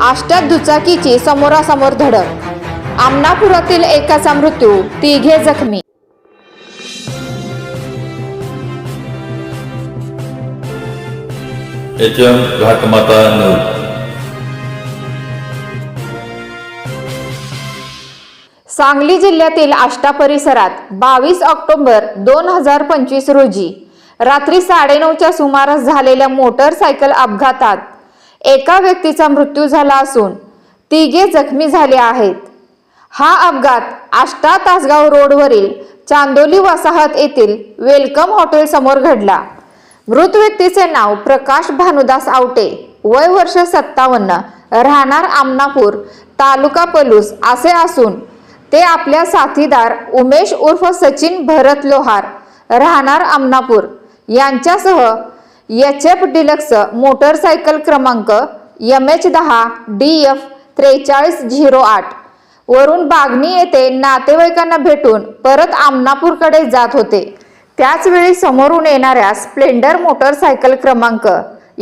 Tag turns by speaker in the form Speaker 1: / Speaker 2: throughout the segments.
Speaker 1: आष्ट्यात दुचाकीची समोरासमोर धडक. आमनापुरातील एकाचा मृत्यू तिघे जखमी.
Speaker 2: H M Ghatmata news.
Speaker 1: Sangli जिल्ह्यातील आष्टा परिसरात बावीस ऑक्टोबर दोन हजार पंचवीस रोजी रात्री साडेनऊच्या सुमारास झालेल्या मोटरसायकल अपघातात एका व्यक्तीचा मृत्यू झाला असून तिघे जखमी झाले आहेत. हा अपघात आष्टा तासगाव रोडवरील चांदोली वसाहत येथील वेलकम हॉटेल समोर घडला. मृत व्यक्तीचे नाव प्रकाश भानुदास आवटे वय वर्ष सत्तावन्न राहणार आमनापूर तालुका पलूस असे असून ते आपल्या साथीदार उमेश उर्फ सचिन भरत लोहार राहणार आमनापूर यांच्यासह एच एफ डिलक्स मोटरसायकल क्रमांक एम एच दहा डी एफ त्रेचाळीस झिरो आठ. वरून बागणी येथे नातेवाईकांना भेटून परत आमनापूरकडे जात होते. त्याचवेळी समोरून येणाऱ्या स्प्लेंडर मोटरसायकल क्रमांक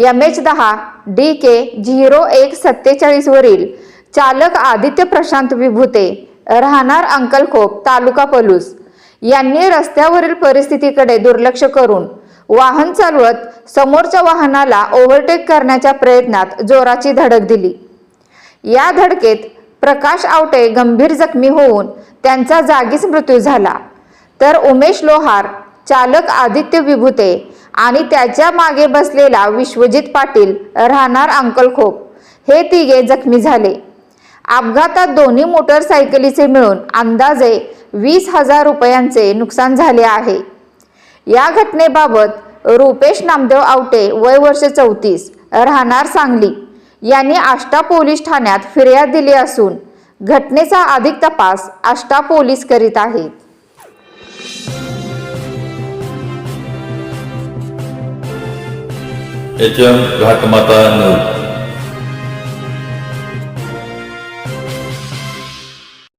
Speaker 1: एम एच दहा डी के झिरो एक सत्तेचाळीसवरील चालक आदित्य प्रशांत विभूते राहणार अंकलखोप तालुका पलूस यांनी रस्त्यावरील परिस्थितीकडे दुर्लक्ष करून वाहन चालवत समोरच्या वाहनाला ओव्हरटेक करण्याच्या प्रयत्नात जोराची धडक दिली. या धडकेत प्रकाश आवटे गंभीर जखमी होऊन त्यांचा जागीच मृत्यू झाला. तर उमेश लोहार चालक आदित्य विभूते आणि त्याच्यामागे बसलेला विश्वजित पाटील राहणार अंकलखोप. हे तिघे जखमी झाले. अपघातात दोन्ही मोटरसायकलीचे मिळून अंदाजे वीस हजार रुपयांचे नुकसान झाले आहे. या घटनेबाबत रुपेश नामदेव आवटे वय वर्ष चौतीस राहणार सांगली. यांनी आष्टा पोलीस ठाण्यात फिर्याद दिली असून घटनेचा अधिक तपास आष्टा पोलीस करीत आहेत.
Speaker 2: H M Ghatmata news.